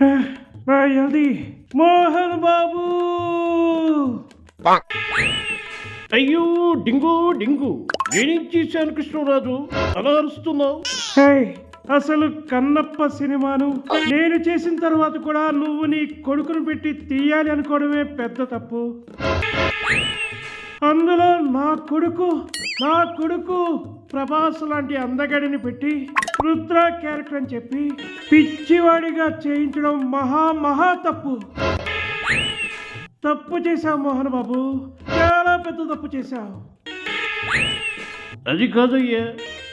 ఎల్ది మోహన్ బాబు! అయ్యో డింగు డింగు. నేనేం చేశాను కృష్ణరాజు? అలా అరుస్తున్నావు? హే, అసలు కన్నప్ప సినిమాను నేను చేసిన తర్వాత కూడా నువ్వు నీ కొడుకును పెట్టి తీయాలి అనుకోవడమే పెద్ద తప్పు. అందులో నా కొడుకు నా కొడుకు ప్రభాస్ లాంటి అందగడిని పెట్టి రుద్ర క్యారెక్టర్ అని చెప్పి పిచ్చివాడిగా చేయించడం మహా మహా తప్పు. తప్పు చేశావు మోహన్ బాబు. చాలా పెద్ద తప్పు చేశావు. అది కాదయ్యా.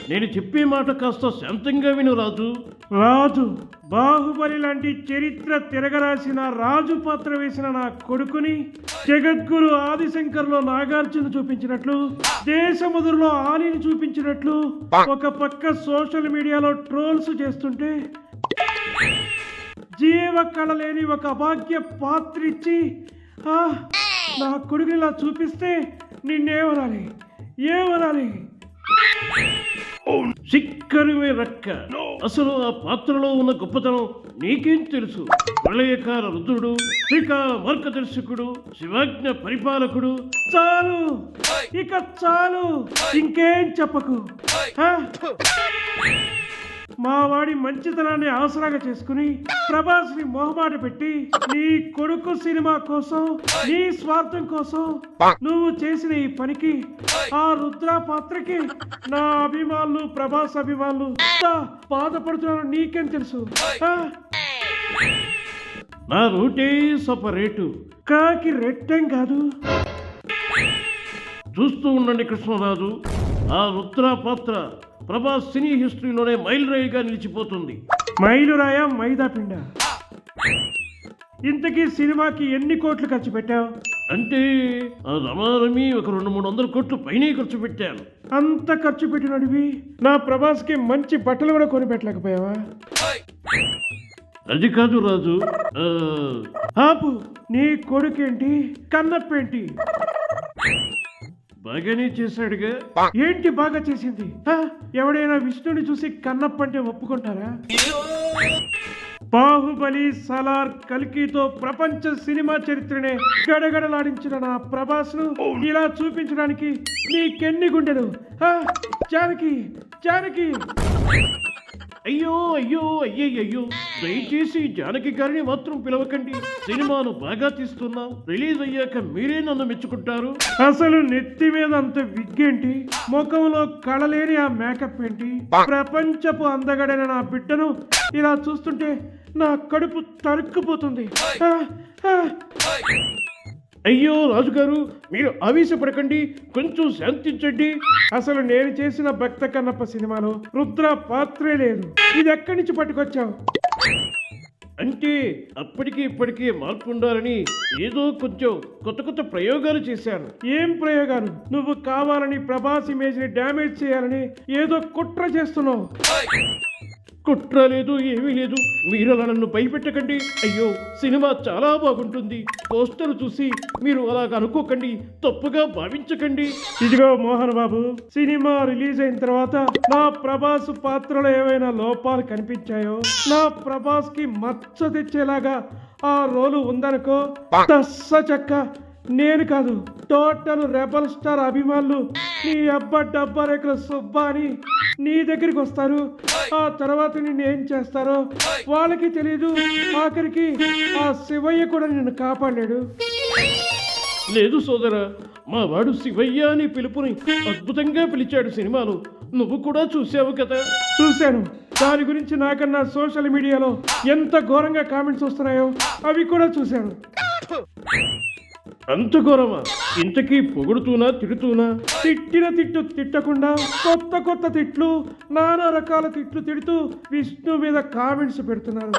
నేను చెప్పే మాట కాస్త శాంతంగా విను రాజు. రాజు బాహుబలి లాంటి చరిత్ర తిరగరాసిన రాజు పాత్ర వేసిన నా కొడుకుని జగద్గురు ఆదిశంకర్లో నాగార్జున చూపించినట్లు దేశముదురులో ఆలిని చూపించినట్లు ఒక పక్క సోషల్ మీడియాలో ట్రోల్స్ చేస్తుంటే జీవ కళ లేని ఒక అభాగ్య పాత్ర ఇచ్చి ఆ, నా కొడుకుని ఇలా చూపిస్తే నిన్నేమనాలి ఏమనాలి? సిక్కరివే రక్క. అసలు ఆ పాత్రలో ఉన్న గొప్పతనం నీకేం తెలుసు? ప్రళయకాల రుద్రుడు శ్రీకా మార్గదర్శకుడు శివాజ్ఞ పరిపాలకుడు. చాలు. ఇక చాలు. ఇంకేం చెప్పకు? మా వాడి మంచితనాన్ని ఆసరాగా చేసుకుని ప్రభాస్ని మొహమాట పెట్టి నీ కొడుకు సినిమా కోసం నీ స్వార్థం కోసం నువ్వు చేసిన ఈ పనికి ఆ రుద్ర పాత్రకి నా అభిమానులు ప్రభాస్ అభిమానులు బాధపడుతున్నారో నీకేం తెలుసు? నా రూటే సపరేటు. కాకి రెట్టం కాదు. చూస్తూ ఉండండి కృష్ణరాజు. ఆ రుద్ర పాత్ర ప్రభాస్ సినీ హిస్టరీలోనే మైల్ రైల్గా నిలిచిపోతుంది. మైలురాయ మైదా పిండ? ఇంతకీ సినిమాకి ఎన్ని కోట్లు ఖర్చు పెట్టావు? అంటే ఆ రమారమి ఒక రెండు మూడు వందల కోట్లు పైనే ఖర్చు పెట్టాను. అంత ఖర్చు పెట్టినడివి? నా ప్రభాస్కి మంచి బట్టలు కూడా కొనిపెట్టలేకపోయావా అది కాదు రాజు ఆపు నీ కొడుకేంటి? కన్నప్పేంటి? బాగానే చేశాడుగా. ఏంటి బాగా చేసింది? ఎవడైనా విష్ణుని చూసి కన్నప్ప అంటే ఒప్పుకుంటారా? బాహుబలి సలార్ కల్కితో ప్రపంచ సినిమా చరిత్రనే గడగడలాడించిన నా ప్రభాస్ను ఇలా చూపించడానికి నీకెన్ని గుండెలు? జానకి జానకి! అయ్యో అయ్యో అయ్యయ్యో దయచేసి జానకి గారిని మాత్రం పిలవకండి. సినిమాను బాగా తీస్తున్నాం. రిలీజ్ అయ్యాక మీరే నన్ను మెచ్చుకుంటారు. అసలు నెత్తి మీద అంత విగ్గేంటి? ముఖంలో కళలేని ఆ మేకప్ ఏంటి? ప్రపంచపు అందగడైన నా బిడ్డను ఇలా చూస్తుంటే నా కడుపు తరుక్కుపోతుంది. అయ్యో రాజుగారు మీరు ఆవేశపడకండి కొంచెం శాంతించండి అసలు నేను చేసిన భక్త కన్నప్ప సినిమాలో రుద్ర పాత్రే లేదు. ఇది ఎక్కడి నుంచి పట్టుకొచ్చావు? అంటే అప్పటికి ఇప్పటికీ మార్పు ఉండాలని ఏదో కొంచెం కొత్త కొత్త ప్రయోగాలు చేశాను. ఏం ప్రయోగాలు? నువ్వు కావాలని ప్రభాస్ ఇమేజ్ని డ్యామేజ్ చేయాలని ఏదో కుట్ర చేస్తున్నావు. కుట్ర లేదు ఏమీ లేదు. మీరు అలా నన్ను భయపెట్టకండి. అయ్యో సినిమా చాలా బాగుంటుంది. పోస్టర్ చూసి మీరు అలాగ అనుకోకండి. తప్పుగా భావించకండి. ఇదిగో మోహన్ బాబు సినిమా రిలీజ్ అయిన తర్వాత నా ప్రభాస్ పాత్రలో ఏవైనా లోపాలు కనిపించాయో నా ప్రభాస్కి మచ్చ తెచ్చేలాగా ఆ రోలు ఉందనుకో తస్స చెక్క. నేను కాదు టోటల్ రెబల్ స్టార్ అభిమానులు. నీ అబ్బ డబ్బా రేఖల సుబ్బా అని నీ దగ్గరికి వస్తారు. ఆ తర్వాత నిన్ను ఏం చేస్తారో వాళ్ళకి తెలియదు ఆఖరికి ఆ శివయ్య కూడా నిన్ను కాపాడాడు. లేదు సోదరా మా వాడు శివయ్య అని పిలుపుని అద్భుతంగా పిలిచాడు సినిమాలో. నువ్వు కూడా చూసావు కదా? చూశాను. దాని గురించి నాకన్నా సోషల్ మీడియాలో ఎంత ఘోరంగా కామెంట్స్ వస్తున్నాయో అవి కూడా చూశాను. అంత ఘోరమా? ఇంతకీ పొగుడుతూనా తిడుతూనా? తిట్టిన తిట్టు తిట్టకుండా కొత్త కొత్త తిట్లు నానా రకాల తిట్లు తిడుతూ విష్ణు మీద కామెంట్స్ పెడుతున్నారు.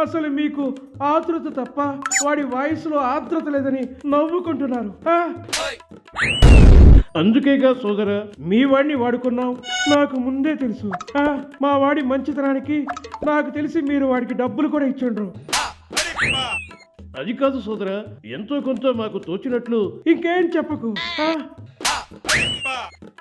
అసలు మీకు ఆతృత తప్ప వాడి వాయిస్లో ఆతృత లేదని నవ్వుకుంటున్నారు. ఆ? అందుకేగా సోదర మీ వాడిని వాడుకున్నాం. నాకు ముందే తెలుసు. ఆ, మా వాడి మంచితనానికి నాకు తెలిసి మీరు వాడికి డబ్బులు కూడా ఇచ్చిండ్రు. అది కాదు సోదరా ఎంతో కొంత మాకు తోచినట్లు ఇంకేం చెప్పకు.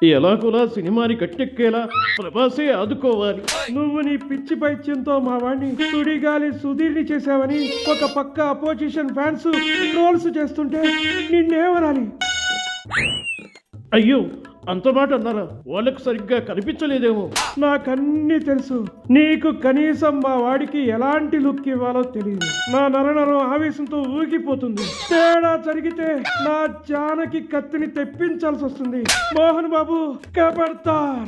ఎలాగోలా సినిమాని కట్టెక్కేలా ప్రభాసే ఆదుకోవాలి. నువ్వు నీ పిచ్చి పైత్యంతో మా వాడిని సుడిగాలి సుధీర్ని చేశావని ఒక పక్క అపోజిషన్ ఫ్యాన్స్ ట్రోల్స్ చేస్తుంటే నిన్నేమనాలి అయ్యో అంతమాట అన్నారా? వాళ్ళకు సరిగ్గా కనిపించలేదేమో. నాకన్నీ తెలుసు. నీకు కనీసం మా వాడికి ఎలాంటి లుక్ ఇవ్వాలో తెలియదు నా నరనరం ఆవేశంతో ఊగిపోతుంది. తేడా జరిగితే నా జానకి కత్తిని తెప్పించాల్సి వస్తుంది మోహన్ బాబు కబడ్తా